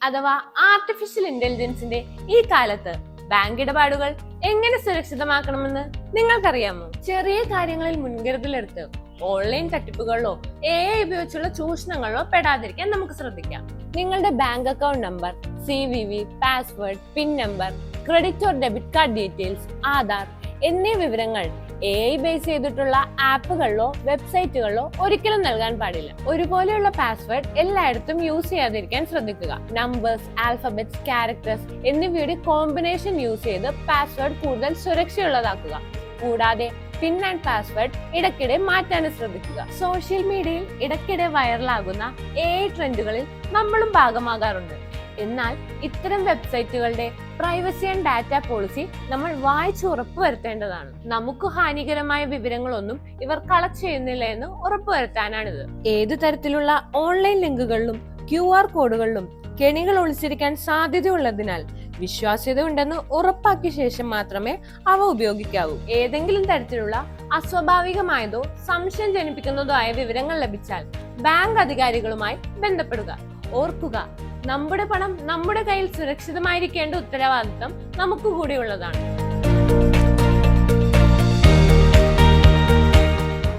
അഥവാ ആർട്ടിഫിഷ്യൽ ഇന്റലിജൻസിന്റെ ഈ കാലത്ത് ബാങ്ക് ഇടപാടുകൾ എങ്ങനെ സുരക്ഷിതമാക്കണമെന്ന് നിങ്ങൾക്കറിയാമോ? ചെറിയ കാര്യങ്ങളിൽ മുൻകരുതലെടുത്ത് ഓൺലൈൻ തട്ടിപ്പുകളിലോ എ ഐ ഉപയോഗിച്ചുള്ള ചൂഷണങ്ങളിലോ പെടാതിരിക്കാൻ നമുക്ക് ശ്രദ്ധിക്കാം. നിങ്ങളുടെ bank account number C V V password pin number credit or debit card details Aadhaar എന്നീ വിവരങ്ങൾ എ ഐ ബേസ് ചെയ്തിട്ടുള്ള ആപ്പുകളിലോ വെബ്സൈറ്റുകളിലോ ഒരിക്കലും നൽകാൻ പാടില്ല. ഒരുപോലെയുള്ള പാസ്വേഡ് എല്ലായിടത്തും യൂസ് ചെയ്യാതിരിക്കാൻ ശ്രദ്ധിക്കുക. നമ്പേഴ്സ് ആൽഫബറ്റ്സ് ക്യാരക്ടേഴ്സ് എന്നിവയുടെ കോമ്പിനേഷൻ യൂസ് ചെയ്ത് പാസ്വേഡ് കൂടുതൽ സുരക്ഷയുള്ളതാക്കുക. കൂടാതെ പിൻ ആൻഡ് പാസ്വേഡ് ഇടയ്ക്കിടെ മാറ്റാനും ശ്രദ്ധിക്കുക. സോഷ്യൽ മീഡിയയിൽ ഇടയ്ക്കിടെ വൈറലാകുന്ന എ ട്രെൻഡുകളിൽ നമ്മളും ഭാഗമാകാറുണ്ട്. എന്നാൽ ഇത്തരം വെബ്സൈറ്റുകളുടെ പ്രൈവസി ആൻഡ് ഡാറ്റ പോളിസി നമ്മൾ വായിച്ച് ഉറപ്പുവരുത്തേണ്ടതാണ്. നമുക്ക് ഹാനികരമായ വിവരങ്ങളൊന്നും ഇവർ കളക്ട് ചെയ്യുന്നില്ല എന്ന് ഉറപ്പുവരുത്താനാണിത്. ഏത് തരത്തിലുള്ള ഓൺലൈൻ ലിങ്കുകളിലും ക്യു ആർ കോഡുകളിലും കെണികൾ ഒളിച്ചിരിക്കാൻ സാധ്യതയുള്ളതിനാൽ വിശ്വാസ്യത ഉണ്ടെന്ന് ഉറപ്പാക്കിയ ശേഷം മാത്രമേ അവ ഉപയോഗിക്കാവൂ. ഏതെങ്കിലും തരത്തിലുള്ള അസ്വാഭാവികമായതോ സംശയം ജനിപ്പിക്കുന്നതോ ആയ വിവരങ്ങൾ ലഭിച്ചാൽ ബാങ്ക് അധികാരികളുമായി ബന്ധപ്പെടുക. ഓർക്കുക. നമ്മുടെ പണം നമ്മുടെ കയ്യിൽ സുരക്ഷിതമായിരിക്കേണ്ട ഉത്തരവാദിത്തം നമുക്ക് കൂടിയുള്ളതാണ്.